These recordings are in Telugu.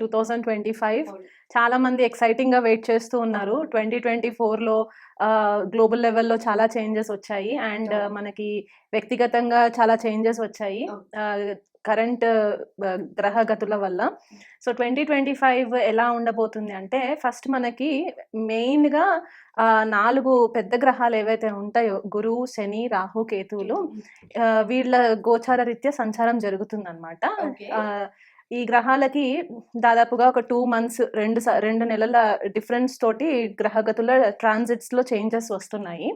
Two thousand twenty five. చాలా మంది ఎక్సైటింగ్గా వెయిట్ చేస్తూ ఉన్నారు. ట్వంటీ ట్వంటీ ఫోర్లో గ్లోబల్ లెవెల్లో చాలా చేంజెస్ వచ్చాయి. అండ్. మనకి వ్యక్తిగతంగా చాలా చేంజెస్ వచ్చాయి. కరెంట్ గ్రహగతుల వల్ల. సో ట్వంటీ ట్వంటీ ఫైవ్ ఎలా ఉండబోతుంది అంటే ఫస్ట్ మనకి మెయిన్గా నాలుగు పెద్ద గ్రహాలు ఏవైతే ఉంటాయో గురువు శని రాహు కేతువులు వీళ్ళ గోచార రీత్యా సంచారం జరుగుతుందన్నమాట. ఈ గ్రహాలకి దాదాపుగా ఒక టూ మంత్స్ రెండు స- రెండు నెలల డిఫరెన్స్ తోటి గ్రహగతుల ట్రాన్సిట్స్లో చేంజెస్ వస్తున్నాయి.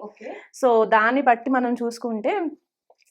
సో దాన్ని బట్టి మనం చూసుకుంటే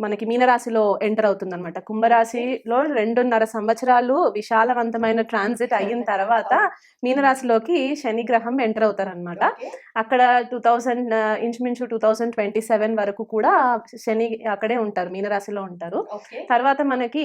మనకి మీనరాశిలో ఎంటర్ అవుతుంది అనమాట కుంభరాశిలో రెండున్నర సంవత్సరాలు విశాలవంతమైన ట్రాన్సిట్ అయిన తర్వాత మీనరాశిలోకి శని గ్రహం ఎంటర్ అవుతారు అనమాట ఓకే. అక్కడ టూ థౌజండ్ ఇంచుమించు టూ థౌజండ్ ట్వంటీ సెవెన్ వరకు కూడా శని అక్కడే ఉంటారు మీనరాశిలో ఉంటారు. తర్వాత మనకి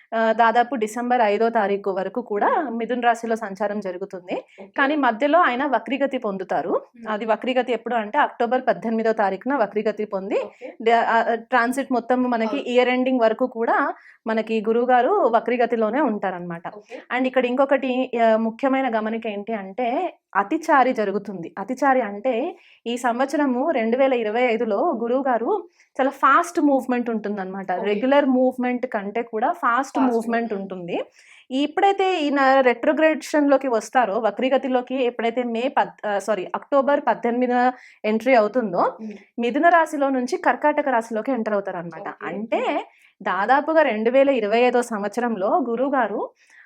దాదాపు డిసెంబర్ ఐదో తారీఖు వరకు కూడా మిథున్ రాశిలో సంచారం జరుగుతుంది. కానీ మధ్యలో ఆయన వక్రీగతి పొందుతారు Hmm. అది వక్రీగతి ఎప్పుడు అంటే అక్టోబర్ పద్దెనిమిదో తారీఖున వక్రీగతి పొంది ట్రాన్సిట్ మొత్తం మనకి. ఇయర్ ఎండింగ్ వరకు కూడా మనకి గురువు గారు వక్రీగతిలోనే ఉంటారనమాట అండ్ ఇక్కడ ఇంకొకటి ముఖ్యమైన గమనిక ఏంటి అంటే అతిచారి జరుగుతుంది అతిచారి అంటే ఈ సంవత్సరము రెండు వేల ఇరవై ఐదులో గురువు గారు చాలా ఫాస్ట్ మూవ్మెంట్ ఉంటుంది అనమాట Okay. రెగ్యులర్ మూవ్మెంట్ కంటే కూడా ఫాస్ట్ మూవ్మెంట్. ఉంటుంది ఇప్పుడైతే ఈయన రెట్రోగ్రేషన్లోకి వస్తారో వక్రీగతిలోకి ఎప్పుడైతే మే పద్ సారీ అక్టోబర్ పద్దెనిమిదిన ఎంట్రీ అవుతుందో. మిథున రాశిలో నుంచి కర్కాటక రాశిలోకి ఎంటర్ అవుతారు అనమాట. అంటే దాదాపుగా రెండు వేల ఇరవై ఐదో సంవత్సరంలో గురువు గారు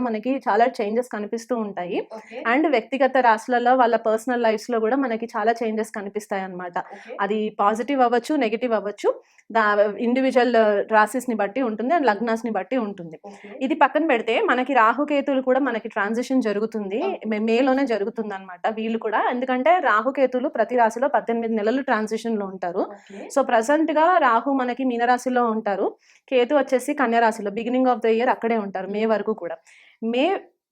మనకి చాలా చేంజెస్ కనిపిస్తూ ఉంటాయి. అండ్ వ్యక్తిగత రాశులలో వాళ్ళ పర్సనల్ లైఫ్స్లో కూడా మనకి చాలా చేంజెస్ కనిపిస్తాయి అన్నమాట. ఓకే. అది పాజిటివ్ అవ్వచ్చు నెగిటివ్ అవ్వచ్చు. దా ఇండివిజువల్ రాశిస్ని బట్టి ఉంటుంది అండ్ లగ్నాస్ని బట్టి ఉంటుంది. ఇది పక్కన పెడితే మనకి రాహుకేతులు కూడా మనకి ట్రాన్సిషన్ జరుగుతుంది. మేలోనే జరుగుతుంది అనమాట వీళ్ళు కూడా. ఎందుకంటే రాహుకేతులు ప్రతి రాశిలో పద్దెనిమిది నెలలు ట్రాన్సిషన్లో ఉంటారు సో ప్రజెంట్గా రాహు మనకి మీనరాశిలో ఉంటారు. కేతు వచ్చేసి కన్యా రాశిలో బిగినింగ్ ఆఫ్ ద ఇయర్ అక్కడే ఉంటారు మే వరకు కూడా. మే ఆ,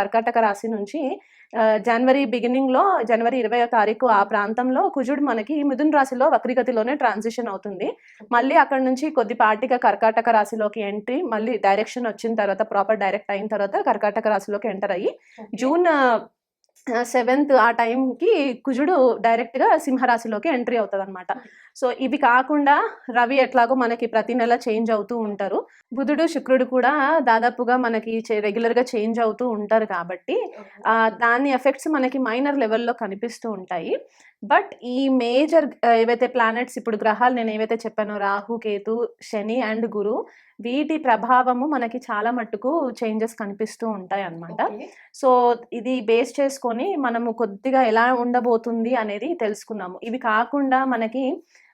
కర్కాటక రాశి నుంచి జనవరి బిగినింగ్లో జనవరి ఇరవై తారీఖు ఆ ప్రాంతంలో కుజుడు మనకి మిథున్ రాశిలో వక్రీగతిలోనే ట్రాన్సిషన్ అవుతుంది. మళ్ళీ అక్కడ నుంచి కొద్దిపాటిగా కర్కాటక రాశిలోకి ఎంట్రీ మళ్ళీ డైరెక్షన్ వచ్చిన తర్వాత ప్రాపర్ డైరెక్ట్ అయిన తర్వాత కర్కాటక రాశిలోకి ఎంటర్ అయ్యి జూన్ సెవెంత్ ఆ టైంకి కుజుడు డైరెక్ట్గా సింహరాశిలోకి ఎంట్రీ అవుతుంది అనమాట సో ఇవి కాకుండా రవి ఎట్లాగో మనకి ప్రతి నెల చేంజ్ అవుతూ ఉంటారు. బుధుడు శుక్రుడు కూడా దాదాపుగా మనకి చే- regular గా చేంజ్ అవుతూ ఉంటారు కాబట్టి దాని ఎఫెక్ట్స్ మనకి మైనర్ లెవెల్లో కనిపిస్తూ ఉంటాయి. బట్ ఈ మేజర్ ఏవైతే ప్లానెట్స్ ఇప్పుడు గ్రహాలు నేను ఏవైతే చెప్పానో రాహు కేతు శని అండ్ గురు వీటి ప్రభావము మనకి చాలా మట్టుకు చేంజెస్ కనిపిస్తూ ఉంటాయి అన్నమాట సో ఇది బేస్ చేసుకొని మనము కొద్దిగా ఎలా ఉండబోతుంది అనేది తెలుసుకున్నాము. ఇవి కాకుండా మనకి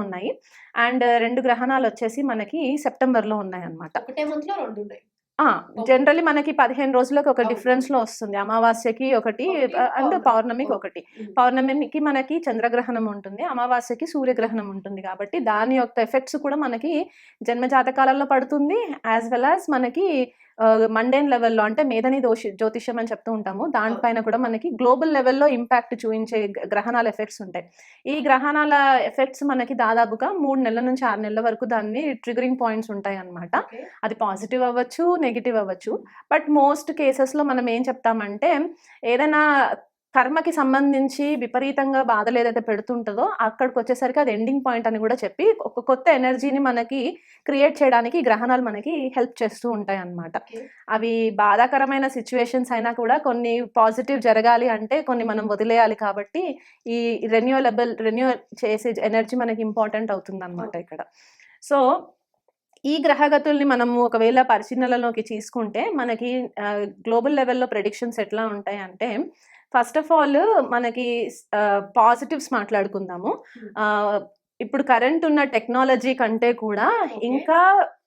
ఉన్నాయి. అండ్ రెండు గ్రహణాలు వచ్చేసి మనకి సెప్టెంబర్లో ఉన్నాయి అన్నమాట ఒకటే మంత్లో రెండు ఉన్నాయి. జనరల్లీ మనకి పదిహేను రోజులకు ఒక. డిఫరెన్స్లో వస్తుంది. అమావాస్యకి ఒకటి అండ్ పౌర్ణమి. పౌర్ణమికి ఒకటి. పౌర్ణమికి మనకి చంద్రగ్రహణం ఉంటుంది. అమావాస్యకి సూర్యగ్రహణం ఉంటుంది కాబట్టి దాని యొక్క ఎఫెక్ట్స్ కూడా మనకి జన్మ జాతకాలలో పడుతుంది యాజ్ వెల్ యాజ్ మనకి మండేన్ లెవెల్లో అంటే మేధని దోషి జ్యోతిష్యం అని చెప్తూ ఉంటాము. దానిపైన కూడా మనకి గ్లోబల్ లెవెల్లో ఇంపాక్ట్ చూపించే గ్రహణాల ఎఫెక్ట్స్ ఉంటాయి. ఈ గ్రహణాల ఎఫెక్ట్స్ మనకి దాదాపుగా మూడు నెలల నుంచి ఆరు నెలల వరకు దాన్ని ట్రిగరింగ్ పాయింట్స్ ఉంటాయి అన్నమాట. ఓకే. అది పాజిటివ్ అవ్వచ్చు నెగిటివ్ అవ్వచ్చు. బట్ మోస్ట్ కేసెస్లో మనం ఏం చెప్తామంటే ఏదైనా కర్మకి సంబంధించి విపరీతంగా బాధలు ఏదైతే పెడుతుంటుందో అక్కడికి వచ్చేసరికి అది ఎండింగ్ పాయింట్ అని కూడా చెప్పి ఒక కొత్త ఎనర్జీని మనకి క్రియేట్ చేయడానికి గ్రహణాలు మనకి హెల్ప్ చేస్తూ ఉంటాయి అన్నమాట అవి బాధాకరమైన సిచ్యువేషన్స్ అయినా కూడా కొన్ని పాజిటివ్ జరగాలి అంటే కొన్ని మనం వదిలేయాలి కాబట్టి ఈ రెన్యూవలబుల్ రెన్యూ చేసే ఎనర్జీ మనకి ఇంపార్టెంట్ అవుతుంది అనమాట ఇక్కడ. సో ఈ గ్రహగతుల్ని మనము ఒకవేళ పరిశీలనలోకి తీసుకుంటే మనకి గ్లోబల్ లెవెల్లో ప్రెడిక్షన్స్ ఎట్లా ఉంటాయి అంటే ఫస్ట్ ఆఫ్ ఆల్ మనకి పాజిటివ్స్ మాట్లాడుకుందాము. ఇప్పుడు కరెంట్ ఉన్న టెక్నాలజీ కంటే కూడా ఇంకా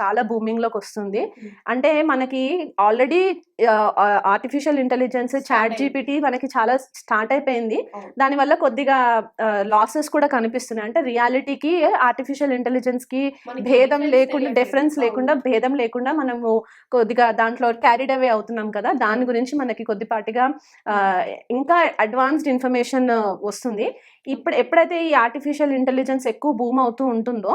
చాలా బూమింగ్లోకి వస్తుంది. అంటే మనకి already artificial intelligence chat. GPT మనకి చాలా స్టార్ట్ అయిపోయింది. దానివల్ల కొద్దిగా లాసెస్ కూడా కనిపిస్తున్నాయి. అంటే రియాలిటీకి ఆర్టిఫిషియల్ ఇంటెలిజెన్స్కి మనకి భేదం లేకుండా. డిఫరెన్స్. లేకుండా భేదం లేకుండా మనము కొద్దిగా దాంట్లో క్యారీడ్ అవే అవుతున్నాం కదా. దాని గురించి మనకి కొద్దిపాటిగా ఆ, ఇంకా అడ్వాన్స్డ్ ఇన్ఫర్మేషన్ వస్తుంది. ఇప్పుడు ఎప్పుడైతే ఈ ఆర్టిఫిషియల్ ఇంటెలిజెన్స్ ఎక్కువ బూమ్ అవుతూ ఉంటుందో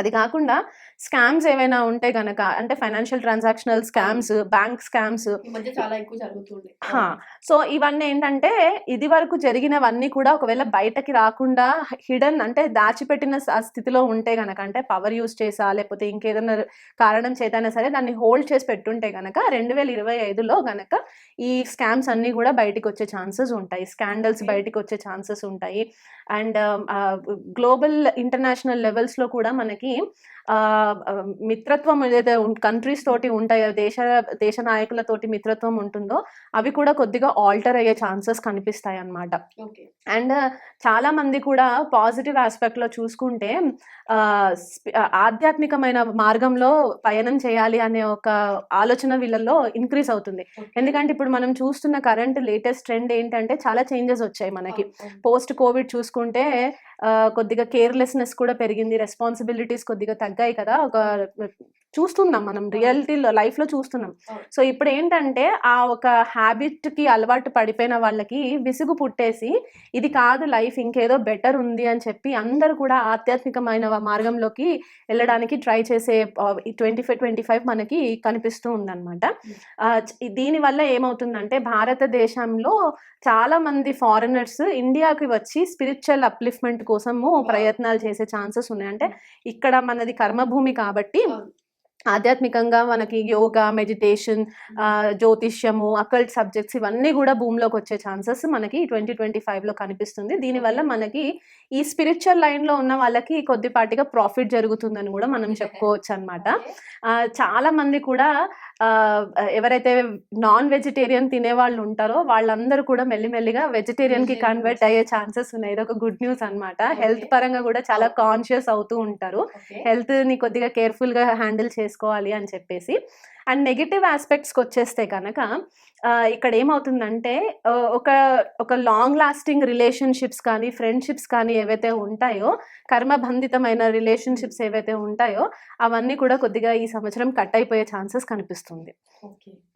అది కాకుండా స్కామ్స్ ఏవైనా ఉంటే గనక అంటే financial transactional scams bank scams చాలా ఎక్కువ జరుగుతుంది. సో ఇవన్నీ ఏంటంటే ఇది వరకు జరిగినవన్నీ కూడా ఒకవేళ బయటకి రాకుండా హిడెన్ అంటే దాచిపెట్టిన స్థితిలో ఉంటే గనక అంటే పవర్ యూస్ చేసా లేకపోతే ఇంకేదైనా కారణం చేతైనా సరే దాన్ని హోల్డ్ చేసి పెట్టుంటే గనక రెండు వేల ఇరవై ఐదులో గనక ఈ స్కామ్స్ అన్నీ కూడా బయటికి వచ్చే ఛాన్సెస్ ఉంటాయి స్కాండల్స్. బయటికి వచ్చే ఛాన్సెస్ ఉంటాయి అండ్ గ్లోబల్ ఇంటర్నేషనల్ లెవెల్స్లో కూడా మనకి ఆ, ఆ, మిత్రత్వం ఏదైతే కంట్రీస్ తోటి ఉంటాయో దేశ దేశ నాయకులతోటి మిత్రత్వం ఉంటుందో అవి కూడా కొద్దిగా ఆల్టర్ అయ్యే ఛాన్సెస్ కనిపిస్తాయి అన్నమాట ఓకే. అండ్ చాలా మంది కూడా పాజిటివ్ ఆస్పెక్ట్లో చూసుకుంటే ఆధ్యాత్మికమైన మార్గంలో పయనం చేయాలి అనే ఒక ఆలోచన వీళ్ళల్లో ఇంక్రీజ్ అవుతుంది. ఎందుకంటే ఇప్పుడు మనం చూస్తున్న కరెంట్ లేటెస్ట్ ట్రెండ్ ఏంటంటే చాలా చేంజెస్ వచ్చాయి మనకి. పోస్ట్ కోవిడ్ చూసుకుంటే కొద్దిగా కేర్లెస్నెస్ కూడా పెరిగింది రెస్పాన్సిబిలిటీస్ కొద్దిగా తగ్గాయి కదా. ఒక చూస్తున్నాం మనం రియాలిటీలో లైఫ్లో చూస్తున్నాం. సో ఇప్పుడు ఏంటంటే ఆ ఒక హ్యాబిట్కి అలవాటు పడిపోయిన వాళ్ళకి విసుగు పుట్టేసి ఇది కాదు లైఫ్ ఇంకేదో బెటర్ ఉంది అని చెప్పి అందరూ కూడా ఆధ్యాత్మికమైన మార్గంలోకి వెళ్ళడానికి ట్రై చేసే ట్వంటీ ఫైవ్ ట్వంటీ ఫైవ్ మనకి కనిపిస్తూ ఉందన్నమాట. ఆ, చ- దీని వల్ల ఏమవుతుందంటే భారతదేశంలో చాలా మంది ఫారినర్స్ ఇండియాకి వచ్చి స్పిరిచువల్ అప్లిఫ్ట్మెంట్ కోసము ప్రయత్నాలు చేసే ఛాన్సెస్ ఉన్నాయి. అంటే ఇక్కడ మనది కర్మభూమి కాబట్టి అవును. ఆధ్యాత్మికంగా మనకి యోగా మెడిటేషన్ జ్యోతిష్యము అకల్ట్ సబ్జెక్ట్స్ ఇవన్నీ కూడా భూమిలోకి వచ్చే ఛాన్సెస్ మనకి ట్వంటీ ట్వంటీ ఫైవ్లో కనిపిస్తుంది. దీనివల్ల మనకి ఈ స్పిరిచువల్ లైన్లో ఉన్న వాళ్ళకి కొద్దిపాటిగా ప్రాఫిట్ జరుగుతుందని కూడా మనం చెప్పుకోవచ్చు అనమాట చాలా మంది కూడా ఎవరైతే నాన్ వెజిటేరియన్ తినే వాళ్ళు ఉంటారో వాళ్ళందరూ కూడా మెల్లిమెల్లిగా వెజిటేరియన్కి కన్వర్ట్ అయ్యే ఛాన్సెస్ ఉన్నాయి. ఇది ఒక గుడ్ న్యూస్ అన్నమాట. హెల్త్. పరంగా కూడా చాలా కాన్షియస్ అవుతూ ఉంటారు. హెల్త్ని కొద్దిగా కేర్ఫుల్గా హ్యాండిల్ చేసుకోవాలి అని చెప్పేసి. అండ్ నెగిటివ్ ఆస్పెక్ట్స్కి వచ్చేస్తే కనుక ఇక్కడ ఏమవుతుందంటే ఒక ఒక లాంగ్ లాస్టింగ్ రిలేషన్షిప్స్ కానీ ఫ్రెండ్షిప్స్ కానీ ఏవైతే ఉంటాయో కర్మబంధితమైన రిలేషన్షిప్స్ ఏవైతే ఉంటాయో అవన్నీ కూడా కొద్దిగా ఈ సంవత్సరం కట్ అయిపోయే ఛాన్సెస్ కనిపిస్తుంది.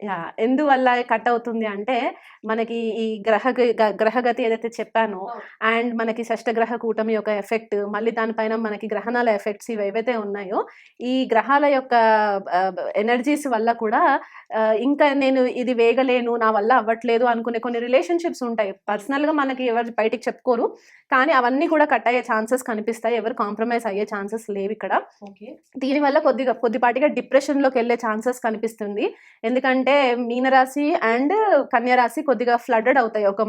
యా ఎందువల్ల కట్ అవుతుంది అంటే మనకి ఈ గ్రహ గ- గ్రహగతి ఏదైతే చెప్పానో అండ్ మనకి షష్టగ్రహ కూటమి యొక్క ఎఫెక్ట్ మళ్ళీ దానిపైన మనకి గ్రహణాల ఎఫెక్ట్స్ ఇవి ఏవైతే ఉన్నాయో ఈ గ్రహాల యొక్క ఎనర్జీస్ వల్ల కూడా ఇంకా నేను ఇది వేగలేను నా వల్ల అవ్వట్లేదు అనుకునే కొన్ని రిలేషన్షిప్స్ ఉంటాయి. పర్సనల్గా మనకి ఎవరు బయటికి చెప్పుకోరు. కానీ అవన్నీ కూడా కట్ అయ్యే ఛాన్సెస్ కనిపిస్తాయి. ఎవరు కాంప్రమైజ్ అయ్యే ఛాన్సెస్ లేవు ఇక్కడ. దీనివల్ల కొద్దిగా కొద్దిపాటిగా డిప్రెషన్లోకి వెళ్ళే ఛాన్సెస్ కనిపిస్తుంది. ఎందుకంటే మీనరాశి అండ్ కన్యరాశి కొద్దిగా ఫ్లడెడ్ అవుతాయి. ఒక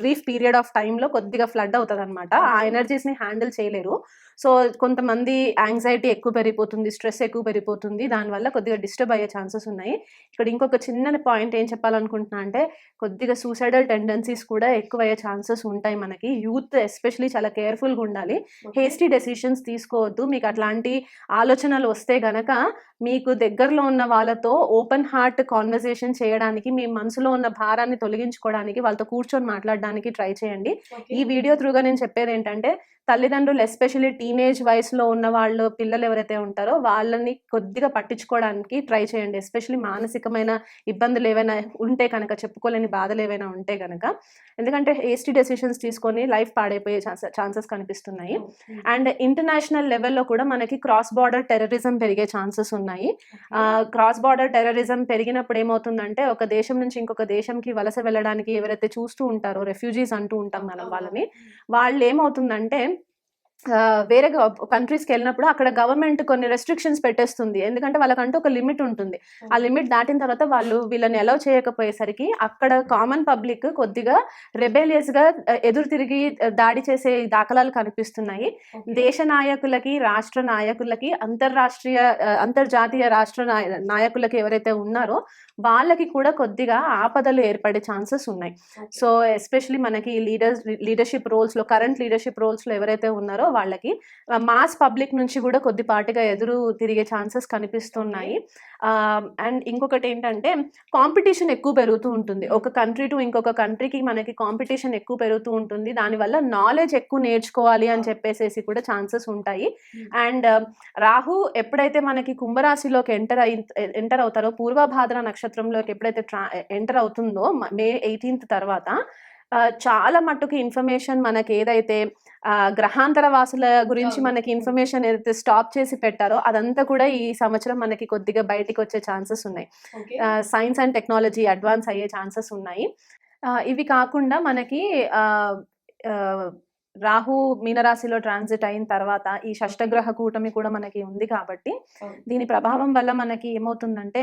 బ్రీఫ్ పీరియడ్ ఆఫ్ టైంలో కొద్దిగా ఫ్లడ్ అవుతుంది అనమాట ఆ ఎనర్జీస్ని హ్యాండిల్ చేయలేరు. సో కొంతమంది యాంగ్జైటీ ఎక్కువ పెరిగిపోతుంది స్ట్రెస్ ఎక్కువ పెరిగిపోతుంది దానివల్ల కొద్దిగా డిస్టర్బ్ అయ్యే ఛాన్సెస్ ఉన్నాయి. ఇక్కడ ఇంకొక చిన్న పాయింట్ ఏం చెప్పాలనుకుంటున్నా అంటే కొద్దిగా సూసైడల్ టెండెన్సీస్ కూడా ఎక్కువ అయ్యే ఛాన్సెస్ ఉంటాయి మనకి. యూత్ ఎస్పెషలీ చాలా కేర్ఫుల్గా ఉండాలి. హేస్టీ డెసిషన్స్ తీసుకోవద్దు. మీకు అట్లాంటి ఆలోచనలు వస్తే గనక మీకు దగ్గరలో ఉన్న వాళ్ళతో ఓపెన్ హార్ట్ కాన్వర్సేషన్ చేయడానికి మీ మనసులో ఉన్న భారాన్ని తొలగించుకోవడానికి వాళ్ళతో కూర్చొని మాట్లాడడానికి ట్రై చేయండి. ఈ వీడియో త్రూగా నేను చెప్పేది ఏంటంటే తల్లిదండ్రులు ఎస్పెషల్లీ టీనేజ్ వయసులో ఉన్న వాళ్ళు పిల్లలు ఎవరైతే ఉంటారో వాళ్ళని కొద్దిగా పట్టించుకోవడానికి ట్రై చేయండి. ఎస్పెషల్లీ మానసికమైన ఇబ్బందులు ఏవైనా ఉంటే కనుక చెప్పుకోలేని బాధలు ఏవైనా ఉంటే కనుక ఎందుకంటే హేస్టీ డెసిషన్స్ తీసుకొని లైఫ్ పాడైపోయే ఛాన్సెస్ కనిపిస్తున్నాయి. అండ్ ఇంటర్నేషనల్ లెవెల్లో కూడా మనకి క్రాస్ బార్డర్ టెర్రరిజం పెరిగే ఛాన్సెస్ ఉన్నాయి. క్రాస్ బార్డర్ టెర్రరిజం పెరిగినప్పుడు ఏమవుతుందంటే ఒక దేశం నుంచి ఇంకొక దేశంకి వలస వెళ్ళడానికి ఎవరైతే చూస్తూ ఉంటారో రెఫ్యూజీస్ అంటూ ఉంటాం మనం వాళ్ళని వాళ్ళు ఏమవుతుందంటే వేరే కంట్రీస్కి వెళ్ళినప్పుడు అక్కడ గవర్నమెంట్ కొన్ని రెస్ట్రిక్షన్స్ పెట్టేస్తుంది. ఎందుకంటే వాళ్ళకంటూ ఒక లిమిట్ ఉంటుంది. ఆ లిమిట్ దాటిన తర్వాత వాళ్ళు వీళ్ళని అలౌ చేయకపోయేసరికి అక్కడ కామన్ పబ్లిక్ కొద్దిగా rebellious గా ఆ, ఎదురు తిరిగి దాడి చేసే దాఖలాలు కనిపిస్తున్నాయి. దేశ నాయకులకి రాష్ట్ర నాయకులకి అంతర్రాష్ట్రీయ అంతర్జాతీయ రాష్ట్ర నాయ- నాయకులకి ఎవరైతే ఉన్నారో వాళ్ళకి కూడా కొద్దిగా ఆపదలు ఏర్పడే ఛాన్సెస్ ఉన్నాయి. సో ఎస్పెషలీ మనకి లీడర్స్ లీడర్షిప్ రోల్స్లో కరెంట్ లీడర్షిప్ రోల్స్లో ఎవరైతే ఉన్నారో వాళ్ళకి. మాస్ పబ్లిక్ నుంచి కూడా కొద్దిపాటిగా ఎదురు తిరిగే ఛాన్సెస్ కనిపిస్తున్నాయి. అండ్ ఇంకొకటి ఏంటంటే కాంపిటీషన్ ఎక్కువ పెరుగుతూ ఉంటుంది. ఒక కంట్రీ టు ఇంకొక కంట్రీకి మనకి కాంపిటీషన్ ఎక్కువ పెరుగుతూ ఉంటుంది. దానివల్ల నాలెడ్జ్ ఎక్కువ నేర్చుకోవాలి అని చెప్పేసేసి కూడా ఛాన్సెస్ ఉంటాయి. అండ్ రాహు ఎప్పుడైతే మనకి కుంభరాశిలోకి ఎంటర్ అయి ఎంటర్ అవుతారో పూర్వభాద్ర నక్షత్రంలోకి ఎప్పుడైతే ట్రా ఎంటర్ అవుతుందో మ- ఎయిటీన్త్ తర్వాత చాలా మట్టుకు ఇన్ఫర్మేషన్ మనకి ఏదైతే ఆ, గ్రహాంతర వాసుల గురించి. మనకి ఇన్ఫర్మేషన్ ఏదైతే స్టాప్ చేసి పెట్టారో అదంతా కూడా ఈ సంవత్సరం మనకి కొద్దిగా బయటికి వచ్చే ఛాన్సెస్ ఉన్నాయి సైన్స్ అండ్ టెక్నాలజీ అడ్వాన్స్ అయ్యే ఛాన్సెస్ ఉన్నాయి ఇవి కాకుండా మనకి రాహు మీనరాశిలో ట్రాన్సిట్ అయిన తర్వాత ఈ షష్టగ్రహ కూటమి కూడా మనకి ఉంది కాబట్టి. దీని ప్రభావం వల్ల మనకి ఏమవుతుందంటే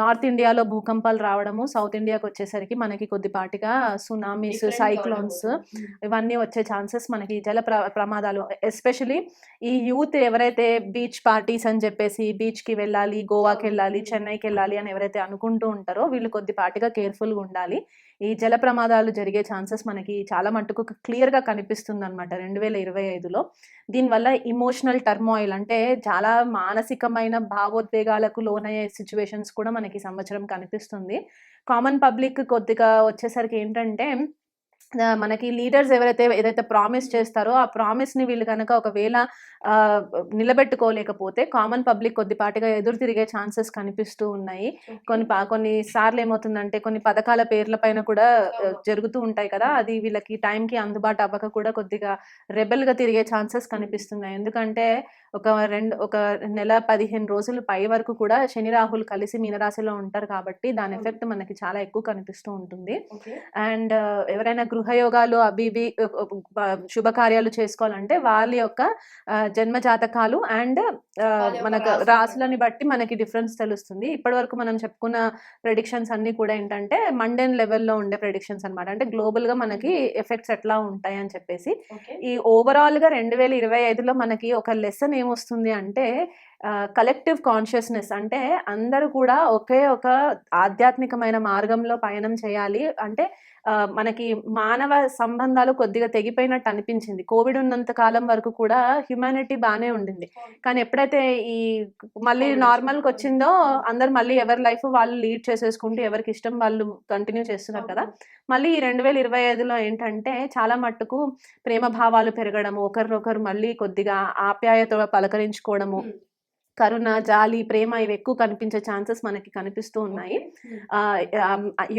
నార్త్ ఇండియాలో భూకంపాలు రావడము సౌత్ ఇండియాకి వచ్చేసరికి మనకి కొద్దిపాటిగా సునామీస్ సైక్లోన్స్. ఇవన్నీ వచ్చే ఛాన్సెస్ మనకి జల ప్ర ప్రమాదాలు. ఎస్పెషలీ ఈ యూత్ ఎవరైతే బీచ్ పార్టీస్ అని చెప్పేసి బీచ్కి వెళ్ళాలి గోవాకి వెళ్ళాలి చెన్నైకి వెళ్ళాలి అని ఎవరైతే అనుకుంటూ ఉంటారో వీళ్ళు కొద్దిపాటిగా కేర్ఫుల్గా ఉండాలి. ఈ జల ప్రమాదాలు జరిగే ఛాన్సెస్ మనకి చాలా మట్టుకు క్లియర్గా కనిపిస్తుంది అనమాట రెండు వేల ఇరవై ఐదులో. దీనివల్ల ఇమోషనల్ టర్మాయిల్ అంటే చాలా మానసికమైన భావోద్వేగాలకు లోనయ్యే సిచ్యువేషన్స్ కూడా మనకి సంవత్సరం కనిపిస్తుంది. కామన్ పబ్లిక్ కొద్దిగా వచ్చేసరికి ఏంటంటే మనకి లీడర్స్ ఎవరైతే ఏదైతే ప్రామిస్ చేస్తారో ఆ ప్రామిస్ని వీళ్ళు కనుక ఒకవేళ నిలబెట్టుకోలేకపోతే కామన్ పబ్లిక్ కొద్దిపాటిగా ఎదురు తిరిగే ఛాన్సెస్ కనిపిస్తూ ఉన్నాయి. కొన్ని కొన్ని సార్లు ఏమవుతుందంటే కొన్ని పథకాల పేర్ల పైన కూడా. జరుగుతూ ఉంటాయి కదా. అది వీళ్ళకి టైంకి అందుబాటు అవ్వక కూడా కొద్దిగా రెబెల్గా తిరిగే ఛాన్సెస్ కనిపిస్తున్నాయి. ఎందుకంటే ఒక రెండు ఒక నెల పదిహేను రోజులు పై వరకు కూడా శని రాహుల్ కలిసి మీనరాశిలో ఉంటారు కాబట్టి దాని. ఎఫెక్ట్ మనకి చాలా ఎక్కువ కనిపిస్తూ ఉంటుంది. అండ్ ఎవరైనా గృహయోగాలు అవి ఇవి uh, శుభకార్యాలు చేసుకోవాలంటే వాళ్ళ యొక్క జన్మ జాతకాలు అండ్ మనకు రాసులని బట్టి మనకి డిఫరెన్స్ తెలుస్తుంది. ఇప్పటి వరకు మనం చెప్పుకున్న ప్రెడిక్షన్స్ అన్ని కూడా ఏంటంటే మండెన్ లెవెల్లో ఉండే ప్రెడిక్షన్స్ అన్నమాట. అంటే గ్లోబల్గా మనకి ఎఫెక్ట్స్ ఎట్లా ఉంటాయి అని చెప్పేసి ఈ ఓవరాల్గా రెండు వేల ఇరవై ఐదులో మనకి ఒక లెసన్ ఏమొస్తుంది అంటే కలెక్టివ్ కాన్షియస్నెస్. అంటే అందరూ కూడా ఒకే ఒక ఆధ్యాత్మికమైన మార్గంలో పయనం చేయాలి. అంటే మనకి మానవ సంబంధాలు కొద్దిగా తెగిపోయినట్టు అనిపించింది కోవిడ్ ఉన్నంత కాలం వరకు కూడా హ్యుమానిటీ బాగానే ఉండింది కానీ ఎప్పుడైతే ఈ మళ్ళీ నార్మల్కి వచ్చింది. అందరు మళ్ళీ ఎవరి లైఫ్ వాళ్ళు లీడ్ చేసేసుకుంటూ ఎవరికి ఇష్టం వాళ్ళు కంటిన్యూ చేస్తున్నారు కదా మళ్ళీ ఈ రెండు వేల ఇరవై ఐదులో ఏంటంటే చాలా మట్టుకు ప్రేమ భావాలు పెరగడము ఒకరినొకరు మళ్ళీ కొద్దిగా ఆప్యాయత పలకరించుకోవడము. కరుణ జాలి ప్రేమ ఇవి ఎక్కువ కనిపించే ఛాన్సెస్ మనకి కనిపిస్తూ ఉన్నాయి.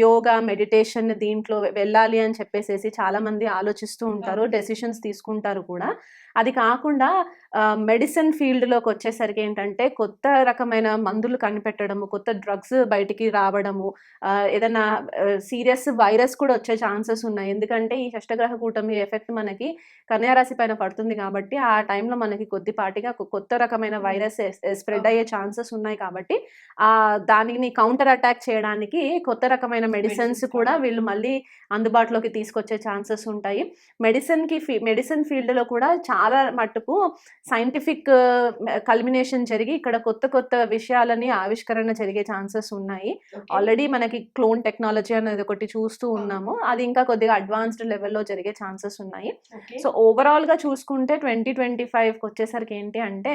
యోగా మెడిటేషన్ దీంట్లో వెళ్ళాలి అని చెప్పేసి చాలా మంది ఆలోచిస్తూ ఉంటారు. డెసిషన్స్ తీసుకుంటారు కూడా. అది కాకుండా మెడిసిన్ ఫీల్డ్లోకి వచ్చేసరికి ఏంటంటే కొత్త రకమైన మందులు కనిపెట్టడము కొత్త డ్రగ్స్ బయటికి రావడము ఏదైనా సీరియస్ వైరస్ కూడా వచ్చే ఛాన్సెస్ ఉన్నాయి ఎందుకంటే ఈ షష్టగ్రహ కూటమి ఎఫెక్ట్ మనకి కన్యారాశి పైన పడుతుంది కాబట్టి ఆ టైంలో మనకి కొద్దిపాటిగా కొత్త రకమైన వైరస్ స్ప్రెడ్ అయ్యే ఛాన్సెస్ ఉన్నాయి కాబట్టి ఆ దానిని కౌంటర్ అటాక్ చేయడానికి కొత్త రకమైన మెడిసిన్స్ కూడా. వీళ్ళు మళ్ళీ అందుబాటులోకి తీసుకొచ్చే ఛాన్సెస్ ఉంటాయి మెడిసిన్కి ఫీ మెడిసిన్ ఫీల్డ్లో కూడా చాలా మట్టుకు సైంటిఫిక్ కల్మినేషన్ జరిగి ఇక్కడ కొత్త కొత్త విషయాలని ఆవిష్కరణ జరిగే ఛాన్సెస్ ఉన్నాయి. ఆల్రెడీ మనకి క్లోన్ టెక్నాలజీ అనేది ఒకటి చూస్తూ ఉన్నాము అది ఇంకా కొద్దిగా అడ్వాన్స్డ్ లెవెల్లో జరిగే ఛాన్సెస్ ఉన్నాయి. సో ఓవరాల్గా చూసుకుంటే ట్వంటీ ట్వంటీ ఫైవ్కి వచ్చేసరికి ఏంటి అంటే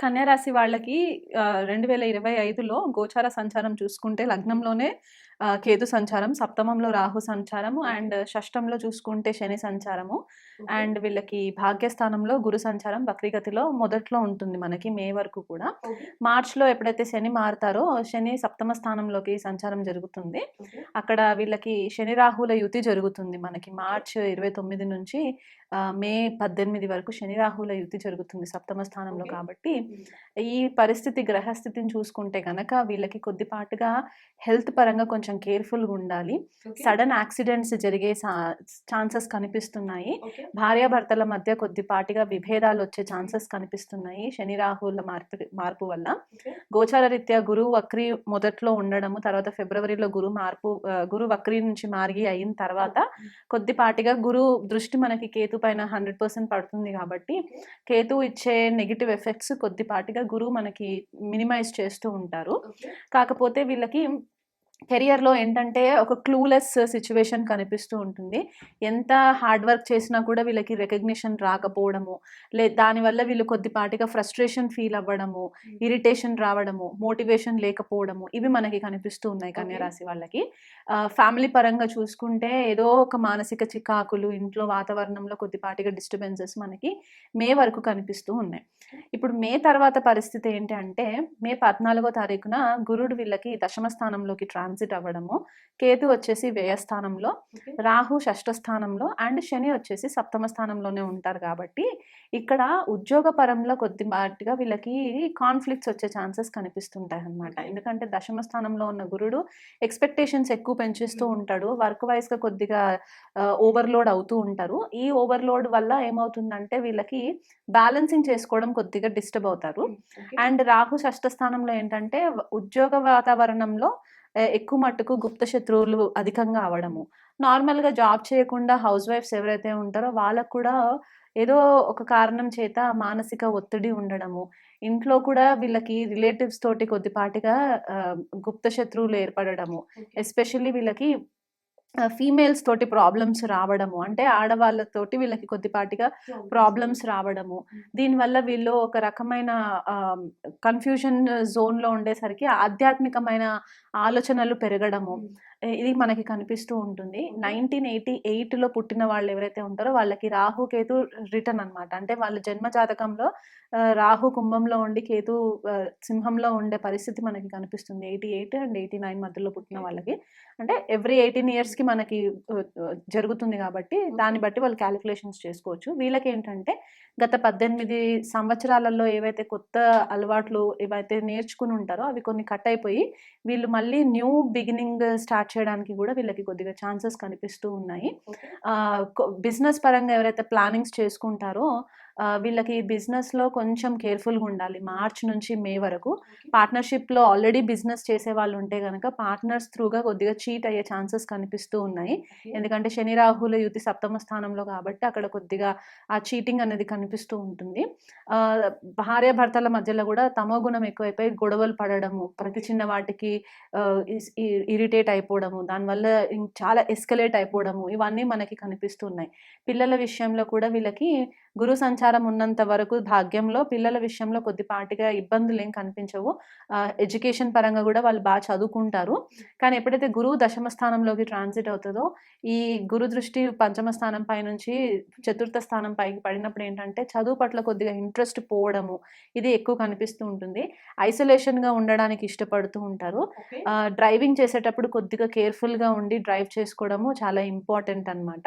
కన్యా రాశి వాళ్ళకి రెండు వేల ఇరవై ఐదులో గోచార సంచారం చూసుకుంటే లగ్నంలోనే కేతు సంచారం సప్తమంలో రాహు సంచారము అండ్ షష్టంలో చూసుకుంటే శని సంచారము. అండ్ వీళ్ళకి భాగ్యస్థానంలో గురు సంచారం వక్రీగతిలో మొదట్లో ఉంటుంది మనకి మే వరకు కూడా. మార్చ్లో ఎప్పుడైతే శని మారుతారో శని సప్తమ స్థానంలోకి సంచారం జరుగుతుంది. అక్కడ వీళ్ళకి శని రాహుల యుతి జరుగుతుంది మనకి మార్చ్ ఇరవై తొమ్మిది నుంచి మే పద్దెనిమిది వరకు శని రాహుల యుతి జరుగుతుంది సప్తమ స్థానంలో. కాబట్టి. ఈ పరిస్థితి గ్రహస్థితిని చూసుకుంటే కనుక వీళ్ళకి కొద్దిపాటుగా హెల్త్ పరంగా కొంచెం కేర్ఫుల్గా ఉండాలి. సడన్ యాక్సిడెంట్స్ జరిగే ఛాన్సెస్ కనిపిస్తున్నాయి. భార్యాభర్తల మధ్య కొద్దిపాటిగా విభేదాలు వచ్చే ఛాన్సెస్ కనిపిస్తున్నాయి శని రాహుల మార్పు మార్పు వల్ల. గోచార రీత్యా గురువు వక్రీ మొదట్లో ఉండడము తర్వాత ఫిబ్రవరిలో గురు మార్పు గురు వక్రీ నుంచి మారి అయిన తర్వాత కొద్దిపాటిగా గురు దృష్టి మనకి కేతు పైన హండ్రెడ్ పర్సెంట్ పడుతుంది కాబట్టి కేతు ఇచ్చే నెగిటివ్ ఎఫెక్ట్స్ కొద్దిపాటిగా గురువు మనకి మినిమైజ్ చేస్తూ ఉంటారు. కాకపోతే వీళ్ళకి కెరియర్లో ఏంటంటే ఒక క్లూలెస్ సిచ్యువేషన్ కనిపిస్తూ ఉంటుంది. ఎంత హార్డ్ వర్క్ చేసినా కూడా వీళ్ళకి రికగ్నిషన్ రాకపోవడము లే దానివల్ల వీళ్ళు కొద్దిపాటిగా ఫ్రస్ట్రేషన్ ఫీల్ అవ్వడము ఇరిటేషన్ రావడము మోటివేషన్ లేకపోవడము ఇవి మనకి కనిపిస్తూ ఉన్నాయి కన్యరాశి వాళ్ళకి. ఫ్యామిలీ పరంగా చూసుకుంటే ఏదో ఒక మానసిక చికాకులు ఇంట్లో వాతావరణంలో కొద్దిపాటిగా డిస్టర్బెన్సెస్ మనకి మే వరకు కనిపిస్తూ ఉన్నాయి. ఇప్పుడు మే తర్వాత పరిస్థితి ఏంటి అంటే మే పద్నాలుగో తారీఖున గురుడు వీళ్ళకి దశమ స్థానంలోకి ట్రాన్సిట్ అవ్వడము కేతు వచ్చేసి వ్యయ స్థానంలో రాహు షష్ఠ స్థానంలో అండ్ శని వచ్చేసి సప్తమ స్థానంలోనే ఉంటారు కాబట్టి ఇక్కడ ఉద్యోగ పరంలో కొద్దిపాటిగా వీళ్ళకి కాన్ఫ్లిక్ట్స్ వచ్చే ఛాన్సెస్ కనిపిస్తుంటాయి అన్నమాట ఎందుకంటే దశమ స్థానంలో ఉన్న గురుడు ఎక్స్పెక్టేషన్స్ ఎక్కువ పెంచేస్తూ Mm. ఉంటాడు. వర్క్ వైజ్గా కొద్దిగా ఓవర్లోడ్ అవుతూ ఉంటారు. ఈ ఓవర్లోడ్ వల్ల ఏమవుతుందంటే వీళ్ళకి బ్యాలెన్సింగ్ చేసుకోవడం కొద్దిగా డిస్టర్బ్ అవుతారు. ఓకే అండ్ రాహు షష్ఠ స్థానంలో ఏంటంటే ఉద్యోగ వాతావరణంలో ఎక్కువ మట్టుకు గుప్త శత్రువులు అధికంగా అవడము. నార్మల్గా జాబ్ చేయకుండా హౌస్ వైఫ్స్ ఎవరైతే ఉంటారో వాళ్ళకు కూడా ఏదో ఒక కారణం చేత మానసిక ఒత్తిడి ఉండడము. ఇంట్లో కూడా వీళ్ళకి రిలేటివ్స్ తోటి కొద్దిపాటిగా గుప్త శత్రువులు ఏర్పడడము. ఎస్పెషల్లీ వీళ్ళకి ఫీమేల్స్ తోటి ప్రాబ్లమ్స్ రావడము. అంటే ఆడవాళ్ళతోటి వీళ్ళకి కొద్దిపాటిగా ప్రాబ్లమ్స్. రావడము. దీనివల్ల వీళ్ళు ఒక రకమైన కన్ఫ్యూజన్ జోన్లో ఉండేసరికి ఆధ్యాత్మికమైన ఆలోచనలు పెరగడము. ఇది మనకి కనిపిస్తూ ఉంటుంది. నైన్టీన్ ఎయిటీ ఎయిట్లో పుట్టిన వాళ్ళు ఎవరైతే ఉంటారో వాళ్ళకి రాహు కేతు రిటర్న్ అన్నమాట. అంటే వాళ్ళ జన్మ జాతకంలో రాహు కుంభంలో ఉండి కేతు సింహంలో ఉండే పరిస్థితి మనకి కనిపిస్తుంది. Eighty eight and eighty nine మధ్యలో పుట్టిన. వాళ్ళకి. అంటే ఎవ్రీ ఎయిటీన్ ఇయర్స్కి మనకి జరుగుతుంది కాబట్టి దాన్ని బట్టి వాళ్ళు క్యాలిక్యులేషన్స్ చేసుకోవచ్చు. వీళ్ళకి ఏంటంటే గత పద్దెనిమిది సంవత్సరాలలో ఏవైతే కొత్త అలవాట్లు ఏవైతే నేర్చుకుని ఉంటారో అవి కొన్ని కట్ అయిపోయి వీళ్ళు మళ్ళీ న్యూ బిగినింగ్ స్టార్ట్ చేయడానికి కూడా వీళ్ళకి కొద్దిగా ఛాన్సెస్ కనిపిస్తూ ఉన్నాయి. బిజినెస్ పరంగా ఎవరైతే ప్లానింగ్స్ చేసుకుంటారో వీళ్ళకి బిజినెస్లో కొంచెం కేర్ఫుల్గా ఉండాలి. మార్చ్ నుంచి మే వరకు. పార్ట్నర్షిప్లో ఆల్రెడీ బిజినెస్ చేసే వాళ్ళు ఉంటే కనుక పార్ట్నర్స్ త్రూగా కొద్దిగా చీట్ అయ్యే ఛాన్సెస్ కనిపిస్తూ ఉన్నాయి. ఎందుకంటే శని రాహుల యుతి సప్తమ స్థానంలో కాబట్టి అక్కడ కొద్దిగా ఆ చీటింగ్ అనేది కనిపిస్తూ ఉంటుంది. ఆ, భార్య భర్తల మధ్యలో కూడా తమో గుణం ఎక్కువైపోయి గొడవలు పడడము ప్రతి చిన్న వాటికి ఇరిటేట్ అయిపోవడము దానివల్ల చాలా ఎస్కలేట్ అయిపోవడము ఇవన్నీ మనకి కనిపిస్తున్నాయి. పిల్లల విషయంలో కూడా వీళ్ళకి గురు సంచారం ఉన్నంత వరకు భాగ్యంలో పిల్లల విషయంలో కొద్దిపాటిగా ఇబ్బందులు ఏం కనిపించవు. ఎడ్యుకేషన్ పరంగా కూడా వాళ్ళు బాగా చదువుకుంటారు. కానీ ఎప్పుడైతే గురువు దశమ స్థానంలోకి ట్రాన్సిట్ అవుతుందో ఈ గురు దృష్టి పంచమ స్థానం పై నుంచి చతుర్థ స్థానం పైకి పడినప్పుడు ఏంటంటే చదువు పట్ల కొద్దిగా ఇంట్రెస్ట్ పోవడము ఇది ఎక్కువ కనిపిస్తూ ఉంటుంది. ఐసోలేషన్గా ఉండడానికి ఇష్టపడుతూ ఉంటారు. డ్రైవింగ్ చేసేటప్పుడు కొద్దిగా కేర్ఫుల్గా ఉండి డ్రైవ్ చేసుకోవడము చాలా ఇంపార్టెంట్ అనమాట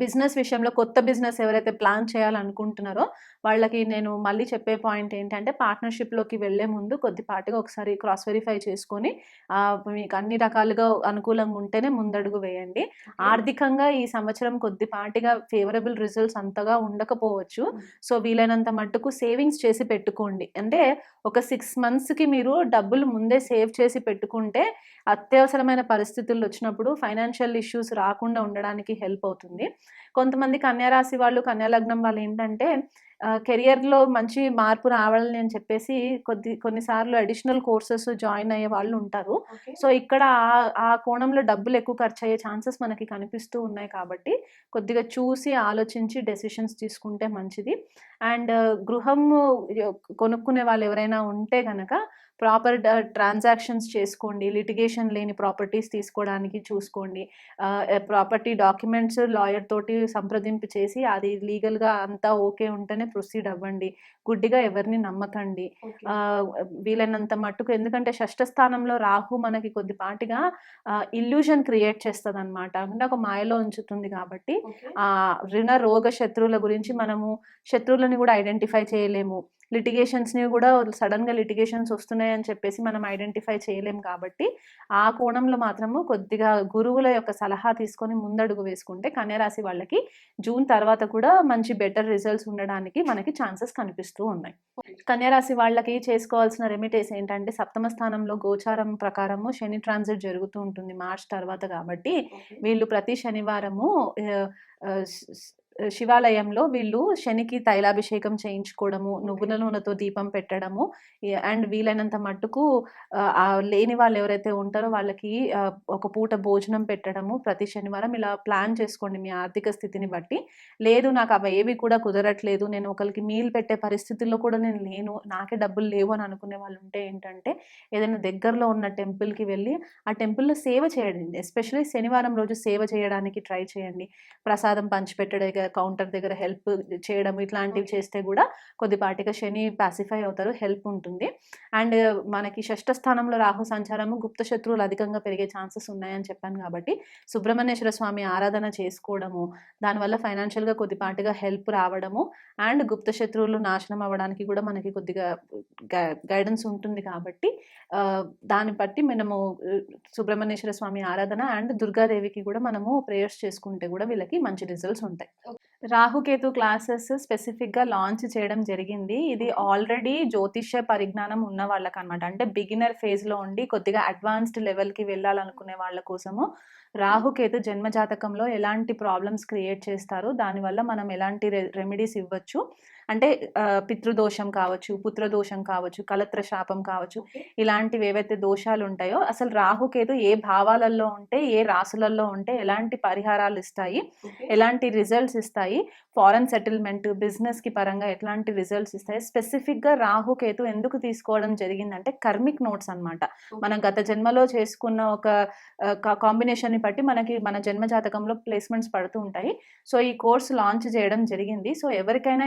బిజినెస్ విషయంలో కొత్త బిజినెస్ ఎవరైతే ప్లాన్ చేయాలనుకుంటున్నారో వాళ్ళకి నేను మళ్ళీ చెప్పే పాయింట్ ఏంటంటే పార్ట్నర్షిప్లోకి వెళ్ళే ముందు కొద్దిపాటిగా ఒకసారి క్రాస్ వెరిఫై చేసుకొని మీకు అన్ని రకాలుగా అనుకూలంగా ఉంటేనే ముందడుగు వేయండి. ఆర్థికంగా ఈ సంవత్సరం కొద్దిపాటిగా ఫేవరబుల్ రిజల్ట్స్ అంతగా ఉండకపోవచ్చు. సో వీలైనంత మట్టుకు సేవింగ్స్ చేసి పెట్టుకోండి. అంటే ఒక సిక్స్ మంత్స్కి మీరు డబ్బులు ముందే సేవ్ చేసి పెట్టుకుంటే అత్యవసరమైన పరిస్థితులు వచ్చినప్పుడు ఫైనాన్షియల్ ఇష్యూస్ రాకుండా ఉండడానికి హెల్ప్ అవుతుంది. కొంతమంది కన్యారాశి వాళ్ళు కన్యాలగ్నం వాళ్ళు ఏంటంటే కెరియర్లో మంచి మార్పు రావాలని అని చెప్పేసి కొద్ది కొన్నిసార్లు అడిషనల్ కోర్సెస్ జాయిన్ అయ్యే వాళ్ళు ఉంటారు. సో ఇక్కడ ఆ- ఆ కోణంలో డబ్బులు ఎక్కువ ఖర్చు అయ్యే ఛాన్సెస్ మనకి కనిపిస్తూ ఉన్నాయి కాబట్టి కొద్దిగా చూసి ఆలోచించి డెసిషన్స్ తీసుకుంటే మంచిది. అండ్ గృహం కొనుక్కునే వాళ్ళు ఎవరైనా ఉంటే కనుక ప్రాపర్ ట్రాన్సాక్షన్స్ చేసుకోండి లిటిగేషన్ లేని ప్రాపర్టీస్ తీసుకోవడానికి చూసుకోండి. ప్రాపర్టీ డాక్యుమెంట్స్ లాయర్ తోటి సంప్రదింపు చేసి అది లీగల్గా అంతా ఓకే ఉంటేనే ప్రొసీడ్ అవ్వండి. గుడ్డిగా ఎవరిని నమ్మకండి. వీలైనంత మట్టుకు ఎందుకంటే షష్ఠ స్థానంలో రాహు మనకి కొద్దిపాటిగా ఇల్యూషన్ క్రియేట్ చేస్తుంది అనమాట అంటే ఒక మాయలో ఉంచుతుంది కాబట్టి ఆ రుణ రోగ శత్రువుల గురించి మనము శత్రువులని కూడా ఐడెంటిఫై చేయలేము. లిటిగేషన్స్ని కూడా సడన్గా లిటిగేషన్స్ వస్తున్నాయని చెప్పేసి మనం ఐడెంటిఫై చేయలేము కాబట్టి ఆ కోణంలో మాత్రము కొద్దిగా గురువుల యొక్క సలహా తీసుకొని ముందడుగు వేసుకుంటే కన్యరాశి వాళ్ళకి జూన్ తర్వాత కూడా మంచి బెటర్ రిజల్ట్స్ ఉండడానికి మనకి ఛాన్సెస్ కనిపిస్తూ ఉన్నాయి. కన్యరాశి వాళ్ళకి చేసుకోవాల్సిన రెమిటేస్ ఏంటంటే సప్తమ స్థానంలో గోచారం ప్రకారము శని ట్రాన్సిట్ జరుగుతూ ఉంటుంది మార్చ్ తర్వాత కాబట్టి వీళ్ళు ప్రతి శనివారము శివాలయంలో వీళ్ళు శనికి తైలాభిషేకం చేయించుకోవడము నువ్వుల నూనెతో దీపం పెట్టడము అండ్ వీలైనంత మట్టుకు లేని వాళ్ళు ఎవరైతే ఉంటారో వాళ్ళకి ఒక పూట భోజనం పెట్టడము ప్రతి శనివారం ఇలా ప్లాన్ చేసుకోండి మీ ఆర్థిక స్థితిని బట్టి. లేదు నాకు అవి ఏవి కూడా కుదరట్లేదు నేను ఒకరికి మీల్ పెట్టే పరిస్థితుల్లో కూడా నేను లేను నాకే డబ్బులు లేవు అని అనుకునే వాళ్ళు ఉంటే ఏంటంటే ఏదైనా దగ్గరలో ఉన్న టెంపుల్కి వెళ్ళి ఆ టెంపుల్లో సేవ చేయండి. ఎస్పెషల్లీ శనివారం రోజు సేవ చేయడానికి ట్రై చేయండి. ప్రసాదం పంచిపెట్టడే కౌంటర్ దగ్గర హెల్ప్ చేయడం ఇట్లాంటివి చేస్తే కూడా కొద్దిపాటిగా శని పాసిఫై అవుతారు హెల్ప్ ఉంటుంది. అండ్ మనకి షష్ఠ స్థానంలో రాహు సంచారము గుప్త శత్రువులు అధికంగా పెరిగే ఛాన్సెస్ ఉన్నాయని చెప్పాను కాబట్టి సుబ్రహ్మణ్యేశ్వర స్వామి ఆరాధన చేసుకోవడము దానివల్ల ఫైనాన్షియల్గా కొద్దిపాటిగా హెల్ప్ రావడము అండ్ గుప్త శత్రువులు నాశనం అవ్వడానికి కూడా మనకి కొద్దిగా గైడెన్స్ ఉంటుంది కాబట్టి దాన్ని బట్టి మనము సుబ్రహ్మణ్యేశ్వర స్వామి ఆరాధన అండ్ దుర్గాదేవికి కూడా మనము ప్రేయర్స్ చేసుకుంటే కూడా వీళ్ళకి మంచి రిజల్ట్స్ ఉంటాయి. రాహుకేతు క్లాసెస్ స్పెసిఫిక్గా లాంచ్ చేయడం జరిగింది. ఇది ఆల్రెడీ జ్యోతిష్య పరిజ్ఞానం ఉన్న వాళ్ళకి అనమాట అంటే బిగినర్ ఫేజ్లో ఉండి కొద్దిగా అడ్వాన్స్డ్ లెవెల్కి వెళ్ళాలనుకునే వాళ్ళ కోసము రాహుకేతు జన్మ జాతకంలో ఎలాంటి ప్రాబ్లమ్స్ క్రియేట్ చేస్తారు దానివల్ల మనం ఎలాంటి రెమెడీస్ ఇవ్వచ్చు. అంటే పితృదోషం కావచ్చు పుత్రదోషం కావచ్చు కలత్ర శాపం కావచ్చు ఇలాంటివి ఏవైతే దోషాలు ఉంటాయో అసలు రాహుకేతు ఏ భావాలలో ఉంటే ఏ రాసులలో ఉంటే ఎలాంటి పరిహారాలు ఇస్తాయి ఎలాంటి రిజల్ట్స్ ఇస్తాయి ఫారెన్ సెటిల్మెంట్ బిజినెస్కి పరంగా ఎట్లాంటి రిజల్ట్స్ ఇస్తాయి స్పెసిఫిక్గా రాహుకేతు ఎందుకు తీసుకోవడం జరిగిందంటే కర్మిక్ నోట్స్ అన్నమాట. మనం గత జన్మలో చేసుకున్న ఒక కాంబినేషన్ని బట్టి మనకి మన జన్మ జాతకంలో ప్లేస్మెంట్స్ పడుతూ ఉంటాయి. సో ఈ కోర్స్ లాంచ్ చేయడం జరిగింది. సో ఎవరికైనా